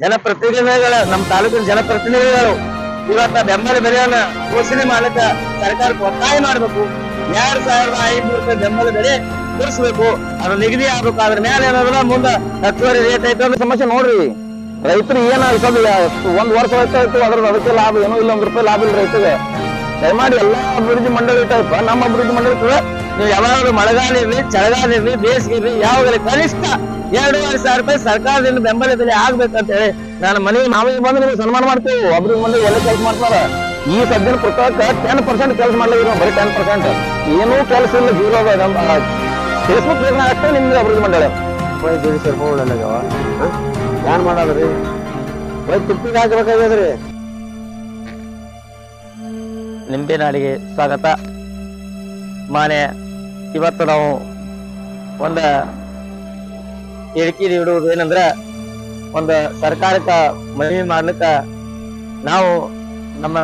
ಜನಪ್ರತಿನಿಧಿಗಳ, ನಮ್ಮ ತಾಲೂಕಿನ ಜನಪ್ರತಿನಿಧಿಗಳು, ಇವತ್ತ ಬೆಂಬಲ ಬೆಲೆಯನ್ನ ಘೋಷಣೆ ಮಾಡಕ ಸರ್ಕಾರಕ್ಕೆ ಒತ್ತಾಯ ಮಾಡಬೇಕು. ಎರಡ್ ಸಾವಿರದ ಐನೂರು ರೂಪಾಯಿ ಬೆಂಬಲ ಬೆಲೆ ಕೂರಿಸ್ಬೇಕು ಅದು ನಿಗದಿ ಆಗ್ಬೇಕು. ಅದ್ರ ಮೇಲೆ ಏನಾದ್ರ ಮುಂದ ಹತ್ತುವರೆ ರೇಟ್ ಐತೆ ಅಂದ್ರೆ ಸಮಸ್ಯೆ ನೋಡ್ರಿ. ರೈತರು ಏನ ಸ್ವಲ್ಪ ಒಂದ್ ವರ್ಷ ಆಯ್ತು, ಅದ್ರದ್ದು ಅದಕ್ಕೆ ಲಾಭ ಏನೂ ಇಲ್ಲ, ಒಂದ್ ರೂಪಾಯಿ ಲಾಭ ಇಲ್ಲ ರೈತರಿಗೆ. ದಯಮಾಡಿ ಎಲ್ಲ ಅಭಿವೃದ್ಧಿ ಮಂಡಳಿ ಟೈಪ್ ನಮ್ಮ ಅಭಿವೃದ್ಧಿ ಮಂಡಳಿ ಕೂಡ ನೀವು ಯಾವಾಗಲೂ ಮಳೆಗಾಲ ಇರ್ಲಿ ಚಳಿಗಾಲ ಇರ್ಲಿ ಬೇಸಿಗೆ ಇರ್ಲಿ ಯಾವಾಗಲೂ ಕನಿಷ್ಠ ಎರಡೂವರೆ ಸಾವಿರ ರೂಪಾಯಿ ಸರ್ಕಾರದಿಂದ ಬೆಂಬಲ ಬೆಲೆ ಆಗ್ಬೇಕಂತ ಹೇಳಿ ನಾನು ಮನೆಗೆ ನಾವೇ ಬಂದು ನಿಮ್ಗೆ ಸನ್ಮಾನ ಮಾಡ್ತೀವಿ. ಅಭಿವೃದ್ಧಿ ಮಂಡಳಿ ಎಲ್ಲ ಕೆಲಸ ಮಾಡ್ತಾರೆ. ಈ ಸದ್ಯನ ಪುಸ್ತಕ ಟೆನ್ ಪರ್ಸೆಂಟ್ ಕೆಲಸ ಮಾಡ್ಲಿಕ್ಕೆ ಬರೀ ಟೆನ್ ಪರ್ಸೆಂಟ್ ಏನೂ ಕೆಲಸ ಇಲ್ಲ ಜೀರೋ ಫೇಸ್ಬುಕ್ ಅಷ್ಟೇ ನಿಮ್ಗೆ ಅಭಿವೃದ್ಧಿ ಮಂಡಳಿ. ಸರ್ ಹೋಗಲ್ಲ ಏನ್ ಮಾಡೋದ್ರಿ? ತುಪ್ಪಿಗೆ ಹಾಕ್ಬೇಕಾಗ್ಯದ್ರಿ. ನಿಂಬೆ ನಾಡಿಗೆ ಸ್ವಾಗತ. ಮಾನೆ, ಇವತ್ತು ನಾವು ಒಂದ ಹೇಳಿಕೆ ನೀಡುವುದು ಏನಂದ್ರ, ಒಂದು ಸರ್ಕಾರಕ್ಕ ಮನವಿ ಮಾಡ್ಲಿಕ್ಕ ನಾವು ನಮ್ಮ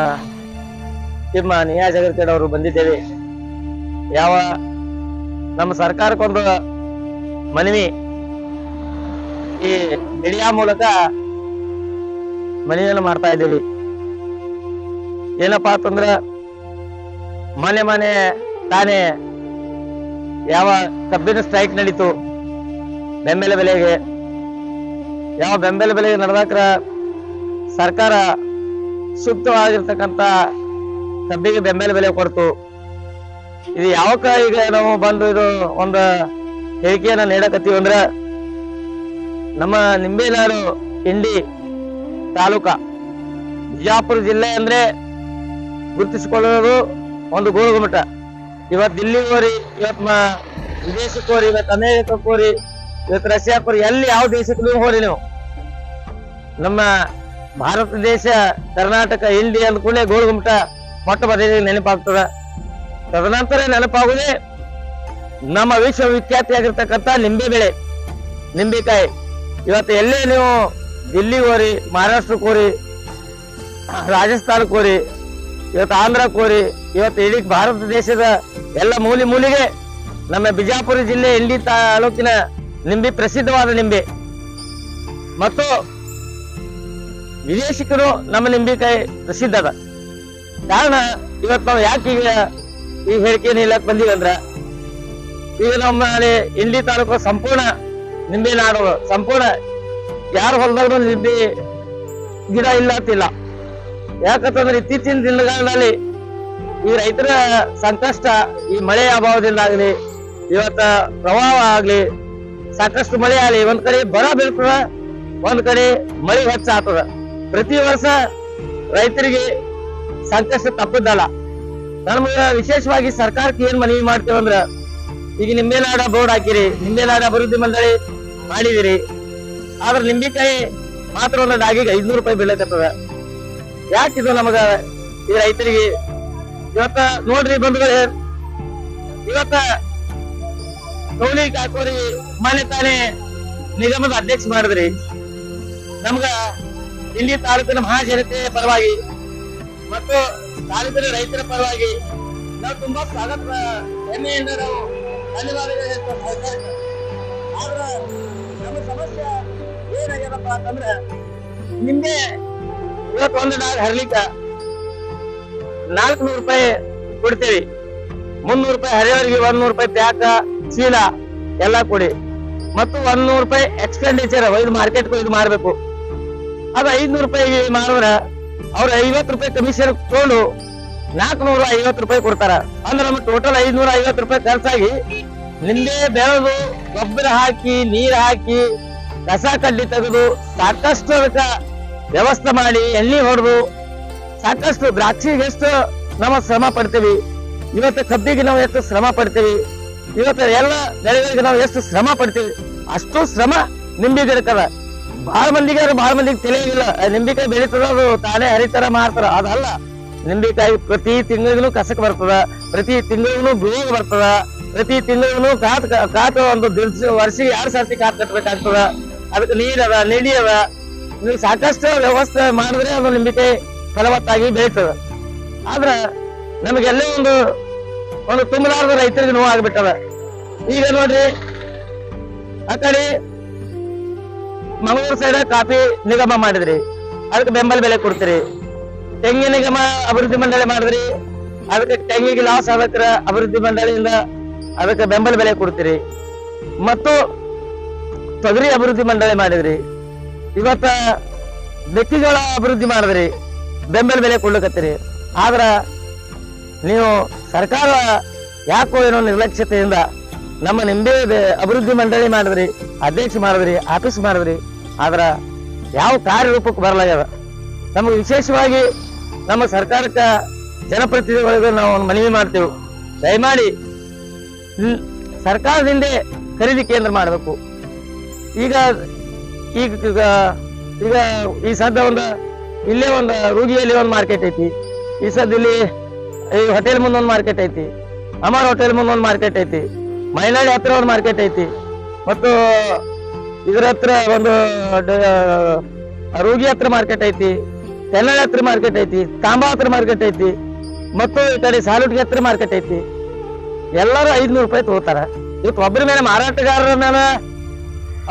ನಿಮ್ಮ ನಿಯಾ ಜಗತ್ತೇಡ್ ಅವರು ಬಂದಿದ್ದೇವೆ. ಯಾವ ನಮ್ಮ ಸರ್ಕಾರಕ್ಕೊಂದು ಮನವಿ ಈ ಮೀಡಿಯಾ ಮೂಲಕ ಮನವಿಯನ್ನು ಮಾಡ್ತಾ ಇದ್ದೀವಿ. ಏನಪ್ಪಾ ಅಂತಂದ್ರ ಮನೆ ಮನೆ ತಾನೇ ಯಾವ ಕಬ್ಬಿನ ಸ್ಟ್ರೈಕ್ ನಡೀತು? ಬೆಂಬಲ ಬೆಲೆಗೆ. ಯಾವ ಬೆಂಬಲ ಬೆಲೆಗೆ ನಡೆದಾಕ್ರ ಸರ್ಕಾರ ಸೂಕ್ತವಾಗಿರ್ತಕ್ಕಂತ ಕಬ್ಬಿಗೆ ಬೆಂಬಲ ಬೆಲೆ ಕೊಡ್ತು. ಇದು ಯಾವಕ್ಕ ಈಗ ನಾವು ಬಂದು ಇದು ಒಂದು ಹೇಳಿಕೆಯನ್ನ ನೀಡಕತ್ತೀವಿ ಅಂದ್ರೆ ನಮ್ಮ ನಿಂಬೆನಾಡು ಇಂಡಿ ತಾಲೂಕ ಬಿಜಾಪುರ ಜಿಲ್ಲೆ ಅಂದ್ರೆ ಗುರುತಿಸಿಕೊಳ್ಳೋದು ಒಂದು ಗೋಳುಗುಮಟ ಇವತ್ತು ದಿಲ್ಲಿಗೆ ಹೋರಿ, ಇವತ್ ಮ, ವಿದೇಶಕ್ಕೆ ಹೋರಿ, ಇವತ್ ಅಮೇರಿಕಕ್ಕೆ ಹೋರಿ, ಇವತ್ ರಷ್ಯಾಕ್ಕೆ ಹೋರಿ, ಎಲ್ಲಿ ಯಾವ ದೇಶಕ್ಕೆ ಹೋರಿ ನೀವು? ನಮ್ಮ ಭಾರತ ದೇಶ, ಕರ್ನಾಟಕ ಇಲ್ಲಿ ಅಂದ ಕೂಡಲೇ ಗೋಳುಗುಮಟ ಮೊಟ್ಟ ಮೊದಲಿಗೆ ನೆನಪಾಗ್ತದ. ತದನಂತರ ನೆನಪಾಗುದೇ ನಮ್ಮ ವಿಶ್ವವಿಖ್ಯಾತಿಯಾಗಿರ್ತಕ್ಕಂಥ ನಿಂಬೆ ಬೆಳೆ ನಿಂಬೆಕಾಯಿ. ಇವತ್ತು ಎಲ್ಲೇ ನೀವು ದಿಲ್ಲಿ ಹೋರಿ ಮಹಾರಾಷ್ಟ್ರಕ್ಕೆ ಹೋರಿ ರಾಜಸ್ಥಾನಕ್ಕೆ ಹೋರಿ ಇವತ್ತು ಆಂಧ್ರ ಕೋರಿ, ಇವತ್ತು ಇಡೀ ಭಾರತ ದೇಶದ ಎಲ್ಲ ಮೂಲೆ ಮೂಲಿಗೆ ನಮ್ಮ ಬಿಜಾಪುರ ಜಿಲ್ಲೆ ಇಂಡಿ ತಾಲೂಕಿನ ನಿಂಬೆ, ಪ್ರಸಿದ್ಧವಾದ ನಿಂಬೆ. ಮತ್ತು ವಿದೇಶಿಕರು ನಮ್ಮ ನಿಂಬೆಕಾಯಿ ಪ್ರಸಿದ್ಧ ಅದ ಕಾರಣ ಇವತ್ತು ನಾವು ಯಾಕೆ ಈ ಹೇಳಿಕೆ ನೀಡಕ್ ಬಂದೀವಿ ಅಂದ್ರ, ಈಗ ನಮ್ಮ ಇಂಡಿ ತಾಲೂಕು ಸಂಪೂರ್ಣ ನಿಂಬೆ ನಾಡು, ಸಂಪೂರ್ಣ ಯಾರು ಹೊಲದಾಗ ನಿಂಬೆ ಗಿಡ ಇಲ್ಲ ಅಂತಿಲ್ಲ. ಯಾಕಂತಂದ್ರೆ ಇತ್ತೀಚಿನ ದಿನಗಳಲ್ಲಿ ಈ ರೈತರ ಸಂಕಷ್ಟ, ಈ ಮಳೆ ಅಭಾವದಿಂದ ಆಗ್ಲಿ ಇವತ್ತ ಪ್ರವಾಹ ಆಗ್ಲಿ, ಸಾಕಷ್ಟು ಮಳೆ ಆಗ್ಲಿ, ಒಂದ್ ಕಡೆ ಬರ ಬೀಳ್ತದ, ಒಂದ್ ಕಡೆ ಮಳೆ ಹೆಚ್ಚಾಗ್ತದ. ಪ್ರತಿ ವರ್ಷ ರೈತರಿಗೆ ಸಂಕಷ್ಟ ತಪ್ಪದಲ್ಲ. ನಮ್ಗ ವಿಶೇಷವಾಗಿ ಸರ್ಕಾರಕ್ಕೆ ಏನ್ ಮನವಿ ಮಾಡ್ತೇವಂದ್ರ ಈಗ ನಿಂಬೆನಾಡ ಬೋರ್ಡ್ ಹಾಕಿರಿ, ನಿಂಬೆನಾಡ ಅಭಿವೃದ್ಧಿ ಮಂಡಳಿ ಮಾಡಿದಿರಿ. ಆದ್ರೆ ನಿಂಬೆಕಾಯಿ ಮಾತ್ರ ಒಂದು ಡಾಗಿಗೆ ಐದ್ನೂರು ರೂಪಾಯಿ ಬೀಳಕತ್ತದ. ಯಾಕಿದು ನಮಗ ಈ ರೈತರಿಗೆ ಇವತ್ತ ನೋಡ್ರಿ ಬಂಧುಗಳೇ, ಇವತ್ತ ಕೌಲಿ ಕಾಕೋರಿ ಮನೆ ತಾನೇ ನಿಗಮದ ಅಧ್ಯಕ್ಷ ಮಾಡಿದ್ರಿ. ನಮ್ಗ ಇಲ್ಲಿ ತಾಲೂಕಿನ ಮಹಾಜನತೆ ಪರವಾಗಿ ಮತ್ತು ತಾಲೂಕಿನ ರೈತರ ಪರವಾಗಿ ನಾವು ತುಂಬಾ ಸ್ವಾಗತ, ಹೆಮ್ಮೆಯಿಂದ ನಾವು ಧನ್ಯವಾದಗಳು ಆದ್ರ ನಮ್ಮ ಸಮಸ್ಯೆ ಏನಾಗ್ಯದಪ್ಪ ಅಂತಂದ್ರೆ, ನಿಮ್ಗೆ ಇವತ್ತು ಒಂದು ನಾಲ್ಕು ಹರ್ಲಿಕ್ಕ ನಾಲ್ಕು ನೂರು ರೂಪಾಯಿ ಕೊಡ್ತೀವಿ. ಮುನ್ನೂರು ರೂಪಾಯಿ ಹರಿಯೋರಿಗೆ ಒಂದ್ ನೂರು ರೂಪಾಯಿ ಪ್ಯಾಕ, ಚೀಲ ಎಲ್ಲ ಕೊಡಿ. ಮತ್ತು ಒಂದ್ ನೂರು ರೂಪಾಯಿ ಎಕ್ಸ್ಪೆಂಡಿಚರ್ ಒಯ್ದು ಮಾರ್ಕೆಟ್ ಒಯ್ದು ಮಾರ್ಬೇಕು ಅದು ಐದ್ನೂರು ರೂಪಾಯಿ ಮಾರಿದ್ರ ಅವ್ರ ಐವತ್ತು ರೂಪಾಯಿ ಕಮಿಷನ್ ತಗೊಂಡು ನಾಲ್ಕುನೂರ ಐವತ್ತು ರೂಪಾಯಿ ಕೊಡ್ತಾರ. ಅಂದ್ರೆ ನಮ್ಗೆ ಟೋಟಲ್ ಐದ್ನೂರ ಐವತ್ತು ರೂಪಾಯಿ ಖರ್ಚಾಗಿ ನಿಂದೆ ಬೆಳೆದು ಗೊಬ್ಬರ ಹಾಕಿ, ನೀರ್ ಹಾಕಿ, ಕಸ ಕಡ್ಡಿ ತೆಗೆದು ಸಾಕಷ್ಟು ಅದಕ್ಕ ವ್ಯವಸ್ಥೆ ಮಾಡಿ, ಎಣ್ಣೆ ಹೊಡೆದು, ಸಾಕಷ್ಟು ದ್ರಾಕ್ಷಿಗೆ ಎಷ್ಟು ನಮ್ಮ ಶ್ರಮ ಪಡ್ತೀವಿ. ಇವತ್ತು ಕಬ್ಬಿಗೆ ನಾವು ಎಷ್ಟು ಶ್ರಮ ಪಡ್ತೀವಿ, ಇವತ್ತು ಎಲ್ಲ ಬೆಳೆಗಳಿಗೆ ನಾವು ಎಷ್ಟು ಶ್ರಮ ಪಡ್ತೀವಿ, ಅಷ್ಟು ಶ್ರಮ ನಿಂಬೆ ಗಿಡಕ್ಕದ ಬಹಳ ಮಂದಿಗೆ ಬಹಳ ಮಂದಿಗೆ ತಿಳಿಯೋದಿಲ್ಲ ನಿಂಬಿಕಾಯಿ ಬೆಳೀತದ ಅದು, ತಾನೇ ಹರಿತರ ಮಾಡ್ತಾರ. ಅದಲ್ಲ, ನಿಂಬಿಕಾಯಿ ಪ್ರತಿ ತಿಂಗಳಿಗೂ ಕಸಕ್ಕೆ ಬರ್ತದ, ಪ್ರತಿ ತಿಂಗಳಿಗೂ ಬೇಗ ಬರ್ತದ, ಪ್ರತಿ ತಿಂಗಳಿಗೂ ಕಾತ್, ಕಾತು ಒಂದು ವರ್ಷಿಗೆ ಎರಡು ಸರ್ತಿ ಕಾತ್ ಕಟ್ಬೇಕಾಗ್ತದ. ಅದಕ್ಕೆ ನೀರ್ ಅದ, ನೆಡಿ ಅದ ನೀವು ಸಾಕಷ್ಟು ವ್ಯವಸ್ಥೆ ಮಾಡಿದ್ರೆ ಅದು ನಿಮಗೆ ಫಲವತ್ತಾಗಿ ಬೆಳೀತದ. ಆದ್ರೆ ನಮಗೆಲ್ಲೇ ಒಂದು ಒಂದು ತುಂಬಲಾರದ ರೈತರಿಗೆ ನೋವು ಆಗ್ಬಿಟ್ಟದ ಈಗ ನೋಡ್ರಿ, ಆ ಕಡೆ ಮಂಗಳೂರು ಸೈಡ ಕಾಫಿ ನಿಗಮ ಮಾಡಿದ್ರಿ. ಅದಕ್ಕೆ ಬೆಂಬಲ ಬೆಲೆ ಕೊಡ್ತೀರಿ. ತೆಂಗಿನ ನಿಗಮ ಅಭಿವೃದ್ಧಿ ಮಂಡಳಿ ಮಾಡಿದ್ರಿ. ಅದಕ್ಕೆ ತೆಂಗಿಗೆ ಲಾಸ್ ಆಗಕ್ರ ಅಭಿವೃದ್ಧಿ ಮಂಡಳಿಯಿಂದ ಅದಕ್ಕೆ ಬೆಂಬಲ ಬೆಲೆ ಕೊಡ್ತೀರಿ. ಮತ್ತು ತೊಗರಿ ಅಭಿವೃದ್ಧಿ ಮಂಡಳಿ ಮಾಡಿದ್ರಿ. ಇವತ್ತ ಮೆಕ್ಕೆಜೋಳ ಅಭಿವೃದ್ಧಿ ಮಾಡಿದ್ರಿ. ಬೆಂಬಲ ಬೆಲೆ ಕೊಡ್ಲಿಕತ್ತೀರಿ. ಆದ್ರ ನೀವು ಸರ್ಕಾರ ಯಾಕೋ ಏನೋ ನಿರ್ಲಕ್ಷ್ಯತೆಯಿಂದ ನಮ್ಮ ನಿಂಬೆ ಅಭಿವೃದ್ಧಿ ಮಂಡಳಿ ಮಾಡಿದ್ರಿ, ಅಧ್ಯಕ್ಷ ಮಾಡಿದ್ರಿ, ಆಫೀಸ್ ಮಾಡಿದ್ರಿ. ಆದ್ರ ಯಾವ ಕಾರ್ಯರೂಪಕ್ಕೆ ಬರಲಾಗ್ಯದ ನಮಗೆ ವಿಶೇಷವಾಗಿ ನಮ್ಮ ಸರ್ಕಾರಕ್ಕ ಜನಪ್ರತಿನಿಧಿಗಳಿಗೆ ನಾವು ಮನವಿ ಮಾಡ್ತೇವೆ. ದಯಮಾಡಿ ಸರ್ಕಾರದಿಂದ ಖರೀದಿ ಕೇಂದ್ರ ಮಾಡಬೇಕು. ಈಗ ಈಗ ಈಗ ಈ ಸದ್ದ ಒಂದು, ಇಲ್ಲೇ ಒಂದು ರೂಗಿಯಲ್ಲಿ ಒಂದು ಮಾರ್ಕೆಟ್ ಐತಿ. ಈ ಸದ್ಯ ಇಲ್ಲಿ ಈ ಹೋಟೆಲ್ ಮುಂದೆ ಒಂದು ಮಾರ್ಕೆಟ್ ಐತಿ. ಅಮರ್ ಹೋಟೆಲ್ ಒಂದು ಮಾರ್ಕೆಟ್ ಐತಿ. ಮೈನಾಡಿ ಹತ್ರ ಒಂದು ಮಾರ್ಕೆಟ್ ಐತಿ. ಮತ್ತು ಇದ್ರ ಹತ್ರ ಒಂದು ರೂಗಿ ಹತ್ರ ಮಾರ್ಕೆಟ್ ಐತಿ. ತೆನ್ನಳ್ಳಿ ಹತ್ರ ಮಾರ್ಕೆಟ್ ಐತಿ. ತಾಂಬಾ ಹತ್ರ ಮಾರ್ಕೆಟ್ ಐತಿ. ಮತ್ತು ಈ ಕಡೆ ಸಾಲುಟ್ಗೆ ಹತ್ರ ಮಾರ್ಕೆಟ್ ಐತಿ. ಎಲ್ಲರೂ ಐದ್ನೂರು ರೂಪಾಯಿ ತಗೋತಾರ. ಇವತ್ತು ಒಬ್ಬರ ಮೇಲೆ ಮಾರಾಟಗಾರರ ಮೇಲೆ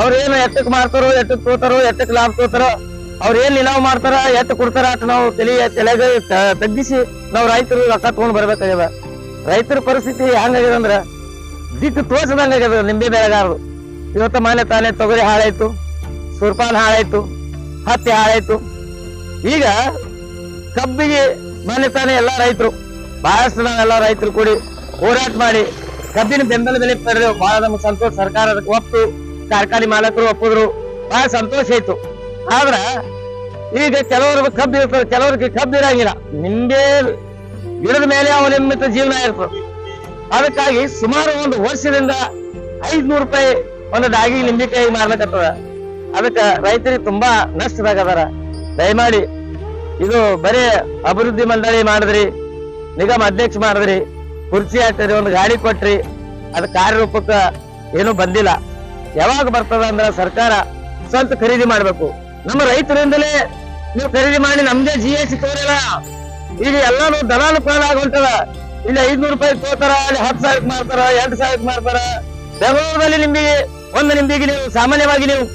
ಅವ್ರೇನು ಎಟ್ಟಕ್ ಮಾರ್ತಾರೋ ಎಟ್ಟಕ್ ತೋತಾರೋ ಎಟ್ಟಕ್ ಲಾಭ ತೋತಾರೋ ಅವ್ರ ಏನ್ ನಿಲಾವ್ ಮಾಡ್ತಾರ, ಎತ್ತು ಕೊಡ್ತಾರ ಅಂತ ನಾವು ತಲೆ, ತಲೆಗ ತಗ್ಗಿಸಿ ನಾವು ರೈತರು ರೊಕ್ಕ ತಗೊಂಡ್ ಬರ್ಬೇಕಾಗ್ಯದ. ರೈತರ ಪರಿಸ್ಥಿತಿ ಹೆಂಗಾಗ್ಯದ ಅಂದ್ರ ದಿಕ್ಕು ತೋರ್ಸದಂಗ ಆಗ್ಯದ ನಿಂಬೆ ಬೆಳೆಗಾರರು. ಇವತ್ತ ಮನೆ ತಾನೇ ತೊಗರಿ ಹಾಳಾಯ್ತು ಸುರ್ಪಾನ್ ಹಾಳಾಯ್ತು, ಹತ್ತಿ ಹಾಳಾಯ್ತು. ಈಗ ಕಬ್ಬಿಗೆ ಮನೆ ತಾನೇ ಎಲ್ಲಾ ರೈತರು, ಬಹಳಷ್ಟು ನಾವೆಲ್ಲ ರೈತರು ಕೂಡಿ ಹೋರಾಟ ಮಾಡಿ ಕಬ್ಬಿನ ಬೆಂಬಲ ಬೆಲೆ ಪಡೆದು ಬಹಳ ನಮ್ಗೆ ಸಂತೋಷ ಸರ್ಕಾರ ಅದಕ್ಕೆ ಒಪ್ಪು ಕಾರ್ಖಾನೆ ಮಾಲಕರು ಒಪ್ಪಿದ್ರು. ಬಹಳ ಸಂತೋಷ ಆಯ್ತು ಆದ್ರ ಈಗ ಕೆಲವರು ಕಬ್ಬು ಇರ್ತಾರೆ ಕೆಲವ್ರಿಗೆ ಕಬ್ಬು ಇರಂಗಿಲ್ಲ. ನಿಂಬೆ ಗಿಡದ ಮೇಲೆ ಅವಲಂಬಿತ ಜೀವನ ಇರ್ತದೆ ಅದಕ್ಕಾಗಿ ಸುಮಾರು ಒಂದು ವರ್ಷದಿಂದ ಐದ್ನೂರು ರೂಪಾಯಿ ಒಂದು ಡಾಗಿ ನಿಂಬೆಕಾಯಿ ಮಾರ್ಲಕತ್ತದ. ಅದಕ್ಕ ರೈತರಿಗೆ ತುಂಬಾ ನಷ್ಟದಾಗದಾರ. ದಯಮಾಡಿ ಇದು ಬರೀ ಅಭಿವೃದ್ಧಿ ಮಂಡಳಿ ಮಾಡಿದ್ರಿ, ನಿಗಮ ಅಧ್ಯಕ್ಷ ಮಾಡಿದ್ರಿ, ಕುರ್ಚಿ ಹಾಕಿದ್ರಿ, ಒಂದು ಗಾಡಿ ಕೊಟ್ರಿ, ಅದ ಕಾರ್ಯರೂಪಕ್ಕೆ ಏನು ಬಂದಿಲ್ಲ. ಯಾವಾಗ ಬರ್ತದ ಅಂದ್ರ ಸರ್ಕಾರ ಸ್ವಂತ ಖರೀದಿ ಮಾಡ್ಬೇಕು. ನಮ್ಮ ರೈತರಿಂದಲೇ ನೀವು ಖರೀದಿ ಮಾಡಿ ನಮ್ದೇ ಜಿ ಎಸ್ ಟಿ ತೋರಿಲ್ಲ. ಈಗ ಎಲ್ಲಾನು ದಲಾಲು ಪಾಲ ಹೊಂಟದ ಇಲ್ಲಿ ಐದ್ನೂರು ರೂಪಾಯಿ ತೋತಾರ ಅಲ್ಲಿ ಹತ್ತು ಸಾವಿರಕ್ಕೆ ಮಾರ್ತಾರ ಎಂಟು ಸಾವಿರಕ್ಕೆ ಮಾರ್ತಾರ. ಬೆಂಗಳೂರಲ್ಲಿ ನಿಂಬಿಗೆ ಒಂದು ನಿಂಬಿಗೆ ನೀವು ಸಾಮಾನ್ಯವಾಗಿ ನೀವು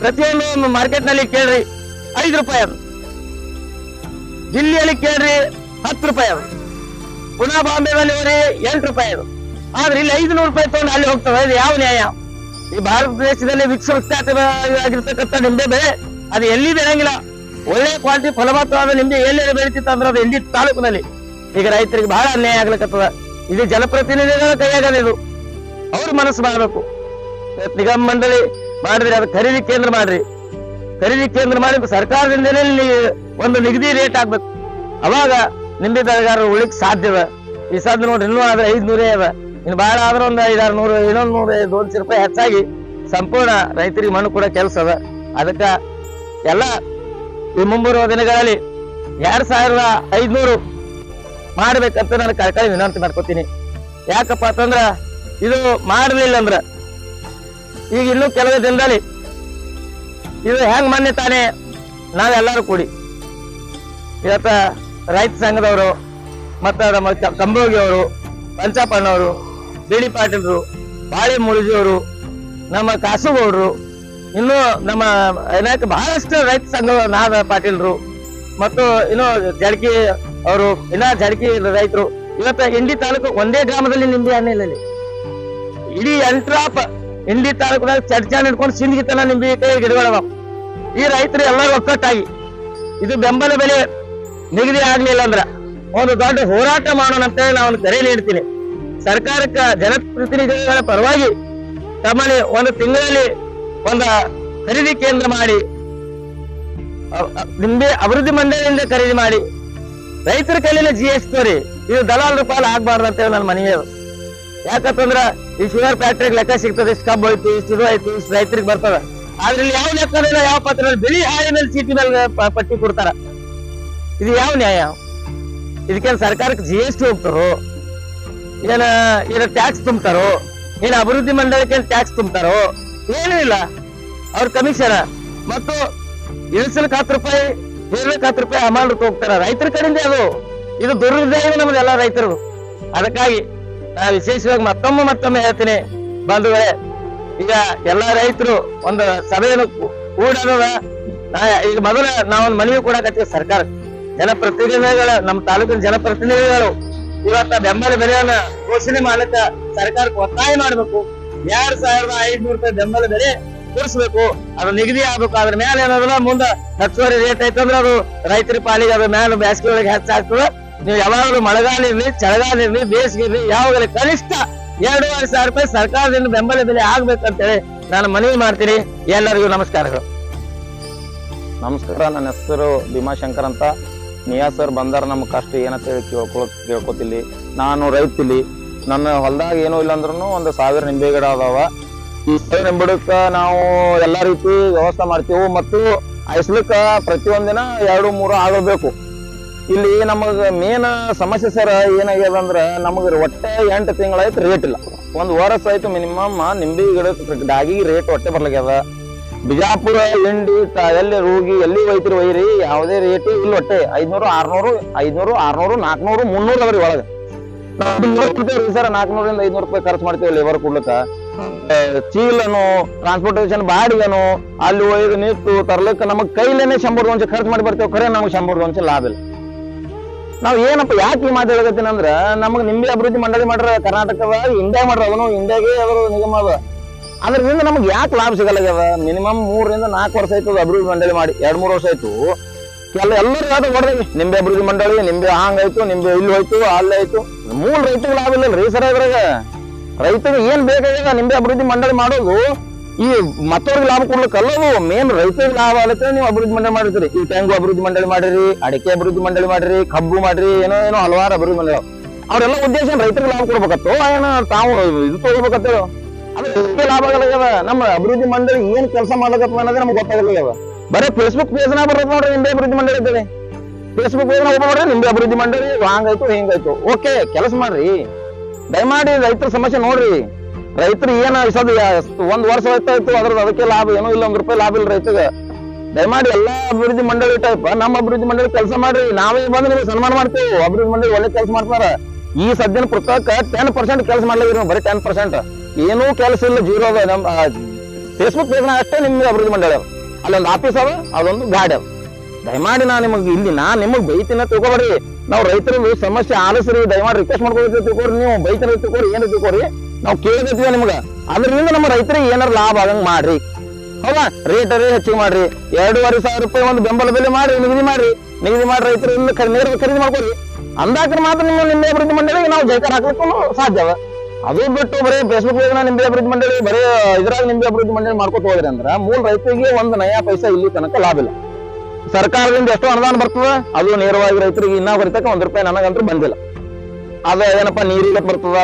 ಪ್ರತಿಯೊಂದು ಮಾರ್ಕೆಟ್ನಲ್ಲಿ ಕೇಳ್ರಿ, ಐದು ರೂಪಾಯಿ ಅದು. ದಿಲ್ಲಿಯಲ್ಲಿ ಕೇಳ್ರಿ ಹತ್ತು ರೂಪಾಯಿ ಅದು. ಪುನಃ ಬಾಂಬೆ ಹೋಗ್ರಿ ಎಂಟು ರೂಪಾಯಿ ಅದು. ಆದ್ರೆ ಇಲ್ಲಿ ಐದುನೂರು ರೂಪಾಯಿ ತಗೊಂಡು ಅಲ್ಲಿ ಹೋಗ್ತದೆ, ಇದು ಯಾವ ನ್ಯಾಯ? ಈ ಭಾರತ ದೇಶದಲ್ಲಿ ಆಗಿರ್ತಕ್ಕಂಥ ನಿಂಬೆ ಬೆಳೆ ಅದು ಎಲ್ಲಿ ಬೆಳೆಯಂಗಿಲ್ಲ ಒಳ್ಳೆ ಕ್ವಾಲಿಟಿ ಫಲವತ್ತಾದ ನಿಂಬೆ ಎಲ್ಲಿ ಬೆಳೀತಿತ್ತು ಅಂದ್ರೆ ಅದು ಎಲ್ಲಿ ತಾಲೂಕಿನಲ್ಲಿ. ಈಗ ರೈತರಿಗೆ ಬಹಳ ಅನ್ಯಾಯ ಆಗ್ಲಿಕ್ಕತ್ತದ ಇದು ಜನಪ್ರತಿನಿಧಿಗಳ ಕೈಯಾಗದ ಇದು. ಅವ್ರ ಮನಸ್ಸು ಮಾಡಬೇಕು. ನಿಗಮ ಮಂಡಳಿ ಮಾಡಿದ್ರೆ ಅದು ಖರೀದಿ ಕೇಂದ್ರ ಮಾಡ್ರಿ. ಖರೀದಿ ಕೇಂದ್ರ ಮಾಡಿ ಸರ್ಕಾರದಿಂದಲೇ ಒಂದು ನಿಗದಿ ರೇಟ್ ಆಗ್ಬೇಕು. ಅವಾಗ ನಿಂಬೆ ಬೆಳೆಗಾರರು ಉಳಿಕ್ ಸಾಧ್ಯದ ಈ ಸಾಧ್ಯ ನೋಡ್ರಿ, ಇನ್ನೂ ಆದ್ರೆ ಐದ್ನೂರೇ ಅದ. ಇನ್ನು ಬಹಳ ಆದ್ರೆ ಒಂದು ಐದಾರು ನೂರು, ಇನ್ನೊಂದು ನೂರು, ದೋನ್ಸಿ ರೂಪಾಯಿ ಹೆಚ್ಚಾಗಿ ಸಂಪೂರ್ಣ ರೈತರಿಗೆ ಮಣ್ಣು ಕೂಡ ಕೆಲಸ ಅದ. ಅದಕ್ಕೆ ಎಲ್ಲ ಈ ಮುಂಬರುವ ದಿನಗಳಲ್ಲಿ ಎರಡ್ ಸಾವಿರದ ಐದ್ನೂರು ಮಾಡ್ಬೇಕಂತ ನಾನು ಕರ್ಕಳಿ ವಿನಂತಿ ಮಾಡ್ಕೊತೀನಿ. ಯಾಕಪ್ಪ ಅಂತಂದ್ರ ಇದು ಮಾಡಲಿಲ್ಲ ಅಂದ್ರ ಈಗ ಇನ್ನೂ ಕೆಲವು ದಿನದಲ್ಲಿ ಇದು ಹೆಂಗ್ ಮೊನ್ನೆ ತಾನೇ ನಾವೆಲ್ಲರೂ ಕೂಡಿ. ಇವತ್ತ ರೈತ ಸಂಘದವರು, ಮತ್ತ ನಮ್ಮ ಕಂಬೋಗಿ ಅವರು ಬಿಡಿ ಪಾಟೀಲ್ರು, ಬಾಳೆ ಮುಳುಜಿಯವರು ನಮ್ಮ ಕಾಸುಗೌಡ್ರು, ಇನ್ನು ನಮ್ಮ ಏನಾಯ್ತು ಬಹಳಷ್ಟು ರೈತ ಸಂಘ ನಾದ ಪಾಟೀಲ್ರು, ಮತ್ತು ಇನ್ನು ಜಡಕಿ ಅವರು, ಇನ್ನ ಜಡಕಿ ರೈತರು, ಇವತ್ತ ಇಂಡಿ ತಾಲೂಕು ಒಂದೇ ಗ್ರಾಮದಲ್ಲಿ ನಿಂಬೆ ಹಣ್ಣು ಇಲ್ಲ. ಇಡೀ ಎಂಟ್ರಾಪ್ ಇಂಡಿ ತಾಲೂಕಿನಲ್ಲಿ ಚಡ್ಚಾನ್ ಹಿಡ್ಕೊಂಡು ನಿಂಬೆ ಕೈ ಗಿಡಗಳವ ಈ ರೈತರು ಎಲ್ಲರೂ ಒಕ್ಕಟ್ಟಾಗಿ ಇದು ಬೆಂಬಲ ಬೆಲೆ ನಿಗದಿ ಆಗ್ಲಿಲ್ಲ ಅಂದ್ರ, ಒಂದು ದೊಡ್ಡ ಹೋರಾಟ ಮಾಡೋಣ ಅಂತ ನಾನು ಕರೆ ನೀಡ್ತೀನಿ ಸರ್ಕಾರಕ್ಕ ಜನಪ್ರತಿನಿಧಿಗಳ ಪರವಾಗಿ ತಮ್ಮಲ್ಲಿ ಒಂದು ತಿಂಗಳಲ್ಲಿ ಒಂದು ಖರೀದಿ ಕೇಂದ್ರ ಮಾಡಿ ನಿಮ್ದೇ ಅಭಿವೃದ್ಧಿ ಮಂಡಳಿಯಿಂದ ಖರೀದಿ ಮಾಡಿ, ರೈತರ ಕೈಲಿನ ಜಿ ಎಸ್ ತೋರಿ, ಇದು ದಲಾಲ್ ರೂಪಾಯಿ ಆಗ್ಬಾರ್ದು ಅಂತ ಹೇಳಿ ನನ್ನ ಮನೆಯವರು ಯಾಕಂತಂದ್ರ ಈ ಶುಗರ್ ಫ್ಯಾಕ್ಟ್ರಿಗೆ ಲೆಕ್ಕ ಸಿಗ್ತದೆ, ಇಷ್ಟು ಕಬ್ಬು ಐತಿ ಇಷ್ಟು ಇದು ಐತಿ ಇಷ್ಟು ರೈತರಿಗೆ ಬರ್ತದ. ಆದ್ರೆ ಇಲ್ಲಿ ಯಾವ ಲೆಕ್ಕ ಯಾವ ಪತ್ರ ಬಿಳಿ ಹಾಳಿನಲ್ಲಿ ಚೀಟಿ ಮೇಲೆ ಪಟ್ಟಿ ಕೊಡ್ತಾರ. ಇದು ಯಾವ ನ್ಯಾಯ? ಇದಕ್ಕೆ ಸರ್ಕಾರಕ್ಕೆ ಜಿ ಎಸ್ ಟಿ ಹೋಗ್ತಾರೋ? ಏನ ಏನ ಟ್ಯಾಕ್ಸ್ ತುಂಬ್ತಾರೋ? ಏನ ಅಭಿವೃದ್ಧಿ ಮಂಡಳಕ್ಕೆ ಟ್ಯಾಕ್ಸ್ ತುಂಬ್ತಾರೋ? ಏನೂ ಇಲ್ಲ. ಅವ್ರ ಕಮಿಷನ್ ಮತ್ತು ಇಳಿಸಲಿಕ್ಕೆ ಹತ್ತು ರೂಪಾಯಿ ಹೇರ್ಲಿಕ್ಕೆ ಹತ್ತು ರೂಪಾಯಿ ಅಮೌಂಟ್ ಹೋಗ್ತಾರ. ರೈತರ ಕಡೆಯಿಂದ ಅದು. ಇದು ದುರ್ದೈವ ನಮ್ದೆಲ್ಲ ರೈತರು ಅದಕ್ಕಾಗಿ ನಾ ವಿಶೇಷವಾಗಿ ಮತ್ತೊಮ್ಮೆ ಮತ್ತೊಮ್ಮೆ ಹೇಳ್ತೀನಿ, ಬಂಧುಗಳೇ. ಈಗ ಎಲ್ಲಾ ರೈತರು ಒಂದು ಸಭೆಯನ್ನು ಕೂಡದ ಈಗ ಮೊದಲ ನಾವೊಂದು ಮನವಿ ಕೂಡ ಸರ್ಕಾರ ಜನಪ್ರತಿನಿಧಿಗಳ, ನಮ್ಮ ತಾಲೂಕಿನ ಜನಪ್ರತಿನಿಧಿಗಳು. ಇವತ್ತ ಬೆಂಬಲ ಬೆಲೆಯನ್ನ ಘೋಷಣೆ ಮಾಡಕ ಸರ್ಕಾರಕ್ಕೆ ಒತ್ತಾಯ ಮಾಡ್ಬೇಕು. ಎರಡ್ ಸಾವಿರದ ಐದ್ನೂರು ರೂಪಾಯಿ ಬೆಂಬಲ ಬೆಲೆ ಕೂರಿಸ್ಬೇಕು ಅದು ನಿಗದಿ ಆಗ್ಬೇಕು. ಅದ್ರ ಮೇಲೆ ಏನಾದ್ರ ಮುಂದ ಹೆಚ್ಚುವರಿ ರೇಟ್ ಐತಂದ್ರೆ ಅದು ರೈತರ ಪಾಲಿಗೆ ಅದ್ರ ಮೇಲೆ ಬೇಸಿಗೆ ಒಳಗೆ ಹೆಚ್ಚಾಗ್ತದೆ. ನೀವು ಯಾವಾಗಲೂ ಮಳೆಗಾಲ ಇರ್ಲಿ, ಚಳಿಗಾಲ ಇರ್ಲಿ, ಬೇಸಿಗೆ ಇರ್ಲಿ, ಯಾವಾಗಲೂ ಕನಿಷ್ಠ ಎರಡೂವರೆ ಸಾವಿರ ರೂಪಾಯಿ ಸರ್ಕಾರದಿಂದ ಬೆಂಬಲ ಬೆಲೆ ಆಗ್ಬೇಕಂತೇಳಿ ನಾನು ಮನವಿ ಮಾಡ್ತೀನಿ. ಎಲ್ಲರಿಗೂ ನಮಸ್ಕಾರಗಳು. ನಮಸ್ಕಾರ. ನನ್ನ ಹೆಸರು ಭೀಮಾಶಂಕರ್ ಅಂತ. ನಿಯಾ ಸರ್ ಬಂದಾರ ನಮ್ಮ ಕಷ್ಟ ಏನಂತ ಹೇಳಿ ಕೇಳ್ಕೊತಿಲ್ಲಿ. ನಾನು ರೈತಿಲಿ ನನ್ನ ಹೊಲದಾಗ ಏನೂ ಇಲ್ಲ ಅಂದ್ರೂ ಒಂದು ಸಾವಿರ ನಿಂಬೆ ಗಿಡ ಅದಾವ. ಈ ಸಾವಿರ ನಿಂಬೆ ಗಿಡಕ್ಕ ನಾವು ಎಲ್ಲಾ ರೀತಿ ವ್ಯವಸ್ಥೆ ಮಾಡ್ತೀವಿ. ಮತ್ತು ಐಸ್ಲಿಕ್ಕ ಪ್ರತಿಯೊಂದಿನ ಎರಡು, ಮೂರು ಆಗಬೇಕು ಇಲ್ಲಿ ನಮಗ ಮೇನ್ ಸಮಸ್ಯೆ ಸರ್ ಏನಾಗ್ಯದ ಅಂದ್ರ ನಮಗ ಒಟ್ಟೆ ಎಂಟು ತಿಂಗಳಾಯ್ತು ರೇಟ್ ಇಲ್ಲ. ಒಂದ್ ವರ್ಷ ಆಯ್ತು ಮಿನಿಮಮ್ ನಿಂಬೆ ಗಿಡ ಡಾಗಿ ರೇಟ್ ಒಟ್ಟೆ ಬರ್ಲಾಗ್ಯದ. ಬಿಜಾಪುರ ಇಂಡಿ ಎಲ್ಲಿ ರೋಗಿ ಎಲ್ಲಿ ಒಯ್ತಿರಿ ಒಯ್ರಿ ಯಾವುದೇ ರೇಟ್ ಇಲ್ಲ ಒಟ್ಟೆ ಐದ್ನೂರು, ಆರ್ನೂರು ಐದ್ನೂರು, ಆರ್ನೂರು ನಾಲ್ಕನೂರು ಮುನ್ನೂರು ಅದ್ರಿ ಒಳಗೆ. ಸರ್ ನಾಲ್ಕನೂರಿಂದ ಐದ್ನೂರು ರೂಪಾಯಿ ಖರ್ಚು ಮಾಡ್ತೀವಿ ಲೇಬರ್ ಕೊಡ್ಲಕ್ಕ. ಚೀಲನು ಟ್ರಾನ್ಸ್ಪೋರ್ಟೇಷನ್ ಬಾಡಿಗೆನು ಅಲ್ಲಿ ಒಯ್ದು ನಿಂತು ತರ್ಲಕ್ಕ ನಮಗೆ ಕೈಲೇನೆ ಶಂಬರ್ ಒಂಚ ಖರ್ಚು ಮಾಡಿ ಬರ್ತೇವೆ, ಖರೆ ನಮ್ಗೆ ಶಂಬರ್ ಒಂಚೆ ಲಾಭ ಇಲ್ಲ. ನಾವ್ ಏನಪ್ಪ, ಯಾಕೆ ಈ ಮಾತು ಹೇಳಕತ್ತೀನಿ ಅಂದ್ರ ನಮಗ್ ನಿಂಬೆ ಅಭಿವೃದ್ಧಿ ಮಂಡಳಿ ಮಾಡ್ರ ಕರ್ನಾಟಕದ ಇಂಡಿಯಾ ಮಾಡ್ರ ಅದನ್ನು ಇಂಡಿಯಾಗೆ ಅವರು ನಿಗಮ ಅದ. ಅದರಿಂದ ನಮ್ಗೆ ಯಾಕೆ ಲಾಭ ಸಿಗಲ್ಲ ಮಿನಿಮಮ್ ಮೂರರಿಂದ ನಾಲ್ಕು ವರ್ಷ ಆಯ್ತು ಅಭಿವೃದ್ಧಿ ಮಂಡಳಿ ಮಾಡಿ. ಎರಡ್ ಮೂರು ವರ್ಷ ಆಯ್ತು. ಎಲ್ಲ ಎಲ್ಲರೂ ಯಾವ್ದು ಹೊಡೆದ್ವಿ ನಿಂಬೆ ಅಭಿವೃದ್ಧಿ ಮಂಡಳಿ, ನಿಂಬೆ ಹಂಗಾಯ್ತು ನಿಂಬೆ ಇಲ್ಲಿ ಹೋಯ್ತು ಅಲ್ಲೇ ಆಯ್ತು. ಮೂಲ ರೈತರು ಲಾಭ ಇಲ್ಲ ರೀ ಸರ್ ಇದ್ರಾಗ ರೈತರಿಗೆ ಏನ್ ಬೇಕಾಗ್ಯದ ನಿಂಬೆ ಅಭಿವೃದ್ಧಿ ಮಂಡಳಿ ಮಾಡೋದು? ಈ ಮತ್ತವ್ರಿಗೆ ಲಾಭ ಕೊಡ್ಲಿಕ್ಕೆ ಅಲ್ಲದು. ಮೇನ್ ರೈತರಿಗೆ ಲಾಭ ಆಗುತ್ತೆ ನೀವು ಅಭಿವೃದ್ಧಿ ಮಂಡಳಿ ಮಾಡಿರ್ತೀರಿ. ಈ ತೆಂಗು ಅಭಿವೃದ್ಧಿ ಮಂಡಳಿ ಮಾಡಿರಿ, ಅಡಿಕೆ ಅಭಿವೃದ್ಧಿ ಮಂಡಳಿ ಮಾಡಿರಿ, ಕಬ್ಬು ಮಾಡಿರಿ, ಏನೋ ಏನೋ ಹಲವಾರು ಅಭಿವೃದ್ಧಿ ಮಂಡಳಿ ಅವರೆಲ್ಲ ಉದ್ದೇಶ ರೈತರಿಗೆ ಲಾಭ ಕೊಡ್ಬೇಕತ್ತು? ಏನೋ ತಾವು ಇದು ತಗೋಬೇಕತ್ತ ಅದು ರೈತರಿಗೆ ಲಾಭ ಆಗಲ್ಲ ನಮ್ಮ ಅಭಿವೃದ್ಧಿ ಮಂಡಳಿ ಏನ್ ಕೆಲಸ ಮಾಡ್ಲಕತ್ತ ಅನ್ನೋದೇ ನಮ್ಗೆ ಗೊತ್ತಾಗಲ್ಲ ಬರೀ ಫೇಸ್ಬುಕ್ ಪೇಜ್ನ ಬರೋದು ನೋಡ್ರಿ ನಿಂಬೆ ಅಭಿವೃದ್ಧಿ ಮಂಡಳಿ ಇದ್ದೇವೆ ಫೇಸ್ಬುಕ್ ಪೇಜ್ನ ಓಪನ್ ಮಾಡ್ರಿ ನಿಂಬೆ ಅಭಿವೃದ್ಧಿ ಮಂಡಳಿ ಹಾಂಗಾಯ್ತು, ಹಿಂಗಾಯ್ತು. ಓಕೆ ಕೆಲಸ ಮಾಡ್ರಿ. ದಯಮಾಡಿ ರೈತರ ಸಮಸ್ಯೆ ನೋಡ್ರಿ. ರೈತರು ಏನ ಸದ್ ಒಂದ್ ವರ್ಷ ಆಯ್ತಾಯ್ತು ಅದ್ರದ್ದು ಅದಕ್ಕೆ ಲಾಭ ಏನೋ ಇಲ್ಲ, ಒಂದ್ ರೂಪಾಯಿ ಲಾಭ ಇಲ್ಲ ರೈತಗ ದಯಮಾಡಿ ಎಲ್ಲಾ ಅಭಿವೃದ್ಧಿ ಮಂಡಳಿ ಟೈಪ್ ನಮ್ಮ ಅಭಿವೃದ್ಧಿ ಮಂಡಳಿ ಕೆಲಸ ಮಾಡ್ರಿ. ನಾವೇ ಬಂದು ನೀವು ಸನ್ಮಾನ ಮಾಡ್ತೇವೆ. ಅಭಿವೃದ್ಧಿ ಮಂಡಳಿ ಒಳ್ಳೆ ಕೆಲಸ ಮಾಡ್ತಾರ. ಈ ಸದ್ಯನ ಪುಸ್ತಕ ಟೆನ್ ಪರ್ಸೆಂಟ್ ಕೆಲಸ ಮಾಡ್ಲಿಕ್ಕೆ ಬರೀ ಟೆನ್ ಪರ್ಸೆಂಟ್ ಏನೂ ಕೆಲಸ ಇಲ್ಲ, ಜೀರೋ ಅದ. ನಮ್ ಫೇಸ್ಬುಕ್ ಪೇಜ್ನ ಅಷ್ಟೇ ನಿಮ್ಗೆ ಅಭಿವೃದ್ಧಿ ಮಂಡಳಿ ಅಲ್ಲೊಂದು ಆಫೀಸ್ ಅದ, ಅದೊಂದು ಗಾಡಿ ಅದ. ದಯಮಾಡಿ ನಾ ನಿಮಗೆ ಇಲ್ಲಿ ನಾ ನಿಮಗೆ ಬೈತಿನ ತಿಳ್ಕೊಬೇಡ್ರಿ. ನಾವು ರೈತರದ್ದು ಸಮಸ್ಯೆ ಆಲಿಸ್ರಿ ದಯಮಾಡಿ ರಿಕ್ವೆಸ್ಟ್ ಮಾಡ್ಕೊಳ್ತೀವಿ ತಿಳ್ಕೊರಿ. ನೀವು ಬೈತರ ತಿಳ್ಕೊರಿ, ಏನು ತಿಳ್ಕೊರಿ. ನಾವು ಕೇಳಿದ್ವಿ ನಿಮ್ಗ. ಅದರಿಂದ ನಮ್ಮ ರೈತರಿಗೆ ಏನಾರ ಲಾಭ ಆಗಂಗ್ ಮಾಡ್ರಿ. ಹೌದಾ? ರೇಟ್ ಅರೇ ಹೆಚ್ಚಿಗೆ ಮಾಡ್ರಿ. ಎರಡೂವರೆ ಸಾವಿರ ರೂಪಾಯಿ ಒಂದು ಬೆಂಬಲ ಬೆಲೆ ಮಾಡಿ ನಿಗದಿ ಮಾಡ್ರಿ. ನಿಗದಿ ಮಾಡಿ ರೈತರಿಂದ ನೇರ ಖರೀದಿ ಮಾಡ್ಕೊರಿ. ಅಂದಾಕ ಮಾತ್ರ ನಿಮ್ಮ ನಿಮ್ಮ ಅಭಿವೃದ್ಧಿ ಮಂಡಳಿಗೆ ನಾವು ಜೈಕಾರ ಹಾಕ್ಲಿಕ್ಕೂ ಸಾಧ್ಯ ಅದ ಬಿಟ್ಟು ಬರೀ ಫೇಸ್ಬುಕ್ ನಿಂಬೆ ಅಭಿವೃದ್ಧಿ ಮಂಡಳಿ, ಬರೀ ಇದ್ರಾಗ ನಿಂಬೆ ಅಭಿವೃದ್ಧಿ ಮಂಡಳಿ ಮಾಡ್ಕೊತ ಹೋದ್ರಿ ಅಂದ್ರ ಮೂಲ ರೈತರಿಗೆ ಒಂದು ನಯಾ ಪೈಸಾ ಇಲ್ಲಿ ತನಕ ಲಾಭ ಇಲ್ಲ. ಸರ್ಕಾರದಿಂದ ಎಷ್ಟು ಅನುದಾನ ಬರ್ತದ, ಅದು ನೇರವಾಗಿ ರೈತರಿಗೆ ಇನ್ನ ಬರ್ತಕ್ಕ ಒಂದ್ ರೂಪಾಯಿ ನನಗಂತೂ ಬಂದಿಲ್ಲ. ಅದ ಏನಪ್ಪಾ ನೀರಿಗೆ ಬರ್ತದ,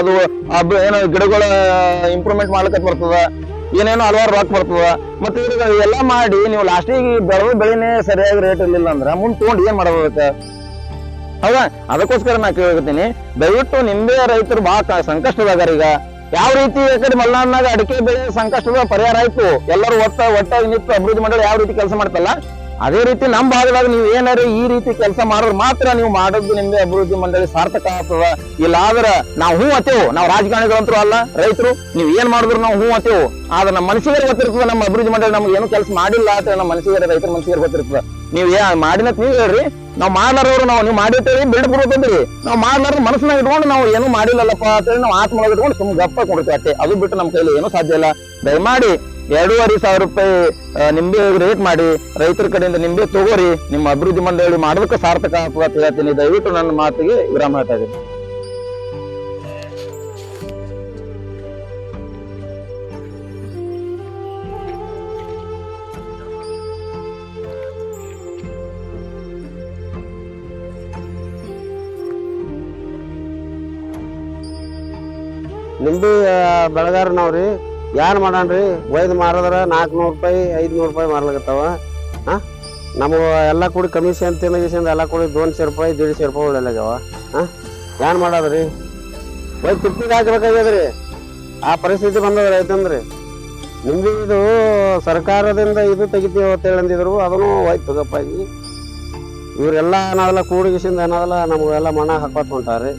ಅದು ಏನು ಗಿಡಗಳ ಇಂಪ್ರೂವ್ಮೆಂಟ್ ಮಾಡ್ಲಿಕ್ಕೆ ಬರ್ತದ, ಏನೇನೋ ಹಲವಾರು ರೊಕ್ಕ ಬರ್ತದ. ಮತ್ತೆ ಎಲ್ಲ ಮಾಡಿ ನೀವು ಲಾಸ್ಟಿಗೆ ಬೆಳೆದ ಬೆಳೆನೇ ಸರಿಯಾಗಿ ರೇಟ್ ಇರ್ಲಿಲ್ಲ ಅಂದ್ರೆ ಮುಂದ್ ತಗೊಂಡು ಏನ್ ಮಾಡೋದಕ್ಕೆ ಹೌದಾ? ಅದಕ್ಕೋಸ್ಕರ ನಾ ಕೇಳಕತ್ತೀನಿ ದಯವಿಟ್ಟು ನಿಂಬೆ ರೈತರು ಬಹಳ ಸಂಕಷ್ಟದಾಗ ಈಗ. ಯಾವ ರೀತಿ ಯಾಕಡೆ ಕಡೆ ಮಲ್ನಾಡ್ನಾಗ ಅಡಿಕೆ ಬೆಳೆ ಸಂಕಷ್ಟದ ಪರಿಹಾರ ಆಯ್ತು? ಎಲ್ಲರೂ ಒಟ್ಟ ಒಟ್ಟಾಗಿ ನಿಂತು ಅಭಿವೃದ್ಧಿ ಮಂಡಳಿ ಯಾವ ರೀತಿ ಕೆಲಸ ಮಾಡ್ತಲ್ಲ? ಅದೇ ರೀತಿ ನಮ್ಮ ಭಾಗದಾಗ ನೀವು ಏನಾರು ಈ ರೀತಿ ಕೆಲಸ ಮಾಡೋರು ಮಾತ್ರ ನೀವು ಮಾಡೋದು ನಿಮ್ಗೆ ಅಭಿವೃದ್ಧಿ ಮಂಡಳಿ ಸಾರ್ಥಕ ಆಗ್ತದ. ಇಲ್ಲ ಆದ್ರ ನಾವು ಹೂ ಅತ್ತೇವು ನಾವು ರಾಜಕಾರಣಿಗಳಂತರೂ ಅಲ್ಲ, ರೈತರು. ನೀವು ಏನ್ ಮಾಡಿದ್ರು ನಾವು ಹೂ ಅತ್ತೇವು ಆದ್ರೆ ನಮ್ಮ ಮನಸ್ಸಿಗೆ ಗೊತ್ತಿರ್ತದ, ನಮ್ಮ ಅಭಿವೃದ್ಧಿ ಮಂಡಳಿ ನಮ್ಗೆ ಏನು ಕೆಲಸ ಮಾಡಿಲ್ಲ ಅಂತ ನಮ್ಮ ಮನಸ್ಸಿಗೆ ರೈತರ ಮನಸ್ಸಿಗೆ ಗೊತ್ತಿರ್ತದ. ನೀವು ಮಾಡಿನ ನೀವ್ ಹೇಳ್ರಿ. ನಾವ್ ಮಾಡ್ಲಾರವ್ರು ನಾವು, ನೀವು ಮಾಡಿರ್ತೇವೆ ಬಿಲ್ಡ್ ಬಿಡ್ಬೇಕಂದ್ರಿ ನಾವ್ ಮಾಡ್ಲಾರ ಮನಸ್ಸನ್ನ ಇಟ್ಕೊಂಡು ನಾವು ಏನು ಮಾಡಿಲ್ಲಲ್ಲಪ್ಪ ಅಂತೇಳಿ ನಾವು ಆತ್ಮೊಳಗೆ ಇಟ್ಕೊಂಡು ಸುಮ್ಮನೆ ಗಪ್ಪ ಕೊಡ್ತೇವೆ ಅಷ್ಟೇ ಅದು ಬಿಟ್ಟು ನಮ್ಮ ಕೈಲಿ ಏನೂ ಸಾಧ್ಯ ಇಲ್ಲ. ದಯಮಾಡಿ ಎರಡೂವರೆ ಸಾವಿರ ರೂಪಾಯಿ ನಿಂಬೆ ರೇಟ್ ಮಾಡಿ. ರೈತರ ಕಡೆಯಿಂದ ನಿಂಬೆ ತಗೋರಿ. ನಿಮ್ಮ ಅಭಿವೃದ್ಧಿ ಮಂಡಳಿ ಮಾಡೋದಕ್ಕೆ ಸಾರ್ಥಕ ಆಗ್ತದೆ ಅಂತ ಹೇಳ್ತೀನಿ. ದಯವಿಟ್ಟು ನನ್ನ ಮಾತಿಗೆ ವಿರಾಮ ಹೇಳ್ತಾ ಇದ್ದೀನಿ. ನಿಂಬೆ ಬೆಳೆಗಾರ ನಾವ್ರಿ. ಯಾರು ಮಾಡಾನ್ರಿ? ಒಯ್ದು ಮಾರದ್ರ ನಾಲ್ಕುನೂರು ರೂಪಾಯಿ, ಐದ್ನೂರು ರೂಪಾಯಿ ಮಾರ್ಲಾಗತ್ತವ ಹಾಂ ನಮಗೆ ಎಲ್ಲ ಕೂಡಿ ಕಮಿಷನ್, ತಿನ್ನಗಿಸಿಂದ ಎಲ್ಲ ಕೂಡಿ ದೋನ್ಸೆ ರೂಪಾಯಿ ದೀಡ್ಸೆ ರೂಪಾಯಿ ಉಳಿಲಾಗ್ಯಾವ ಹಾ ಯಾರು ಮಾಡೋದ್ರಿ? ಒಯ್ದು ತಿಪ್ಪಿಗೆ ಹಾಕ್ಬೇಕಾಗ್ಯದ್ರಿ. ಆ ಪರಿಸ್ಥಿತಿ ಬಂದದ ರೈತಂದ್ರಿ ನಿಮ್ಮದು ಇದು ಸರ್ಕಾರದಿಂದ ಇದು ತೆಗಿತೀವಿ ಅಂತ ಹೇಳಂದಿದ್ರು ಅದನ್ನು ಒಯ್ದು ತಗಪ್ಪಾಗಿ. ಇವರೆಲ್ಲ ಏನಾದಲ್ಲ ಕೂಡಿಗಿಸಿಂದ ಏನಾದಲ್ಲ ನಮಗೆಲ್ಲ ಮಣ್ಣ ಹಾಕೋತ್ ಹೊಂಟಾರ್ರಿ.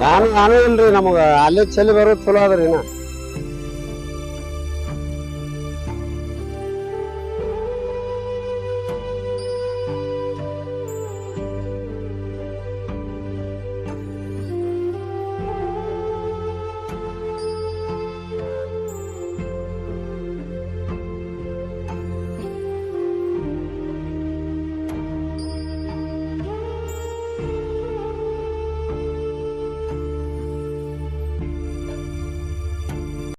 ನಾನು ನಾನು ಇಲ್ರಿ ನಮಗ ಅಲ್ಲಿ ಚಲಿ ಬರೋದು ಚಲೋ ಅದ್ರಿ ನಾ